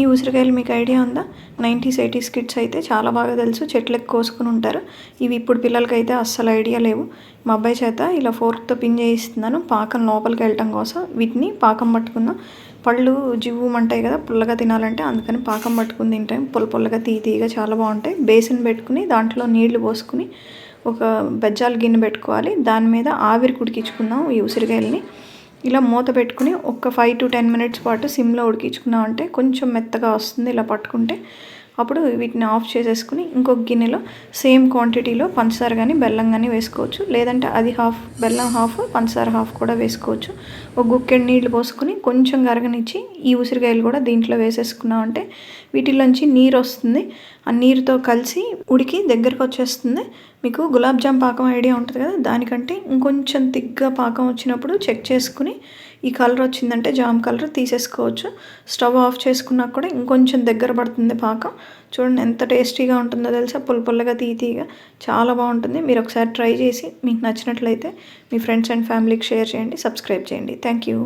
ఈ ఉసిరికాయలు మీకు ఐడియా ఉందా? నైంటీస్ ఎయిటీస్ కిడ్స్ అయితే చాలా బాగా తెలుసు. చెట్లకు కోసుకుని ఉంటారు. ఇవి ఇప్పుడు పిల్లలకి అయితే అస్సలు ఐడియా లేవు. మా అబ్బాయి చేత ఇలా ఫోర్క్తో పిన్ చేయిస్తున్నాను. పాకం లోపలికి వెళ్ళటం కోసం వీటిని పాకం పట్టుకుందాం పళ్ళు జివ్వుమంటాయి కదా పుల్లగా తినాలంటే అందుకని పాకం పట్టుకుని తింటాం. పుల్ల పుల్లగా తీ తీయగా చాలా బాగుంటాయి. బేసిన్ పెట్టుకుని దాంట్లో నీళ్ళు పోసుకుని ఒక బెజ్జాల గిన్నె పెట్టుకోవాలి. దాని మీద ఆవిరి కుడికించుకుందాం ఈ ఉసిరికాయలని. ఇలా మూత పెట్టుకుని ఒక ఫైవ్ టు టెన్ మినిట్స్ పాటు సిమ్లో ఉడికించుకున్నామంటే కొంచెం మెత్తగా వస్తుంది. ఇలా పట్టుకుంటే అప్పుడు వీటిని ఆఫ్ చేసేసుకుని ఇంకొక గిన్నెలో సేమ్ క్వాంటిటీలో పంచదార కానీ బెల్లం కానీ వేసుకోవచ్చు. లేదంటే అది హాఫ్ బెల్లం హాఫ్ పంచదార హాఫ్ కూడా వేసుకోవచ్చు. ఒక గుక్కెడు నీళ్ళు పోసుకుని కొంచెం గరగనిచ్చి ఈ ఉసిరికాయలు కూడా దీంట్లో వేసేసుకున్నామంటే వీటిలోంచి నీరు వస్తుంది. ఆ నీరుతో కలిసి ఉడికి దగ్గరకు వచ్చేస్తుంది. మీకు గులాబ్ జామ్ పాకం ఐడియా ఉంటుంది కదా? దానికంటే ఇంకొంచెం తిగ్గా పాకం వచ్చినప్పుడు చెక్ చేసుకుని ఈ కలర్ వచ్చిందంటే జామ్ కలర్ తీసేసుకోవచ్చు. స్టవ్ ఆఫ్ చేసుకున్నా కూడా ఇంకొంచెం దగ్గర పడుతుంది పాకం. చూడండి ఎంత టేస్టీగా ఉంటుందో తెలుసా? పుల్ల పుల్లగా తీతీగా చాలా బాగుంటుంది. మీరు ఒకసారి ట్రై చేసి మీకు నచ్చినట్లయితే మీ ఫ్రెండ్స్ అండ్ ఫ్యామిలీకి షేర్ చేయండి సబ్స్క్రైబ్ చేయండి. Thank you.